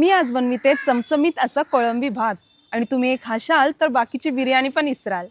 मी आज बनविते चमचमीत असा कोळंबी भात. आणि तुम्ही एक खाशाल तर बाकीची बिर्याणी पण इसराल.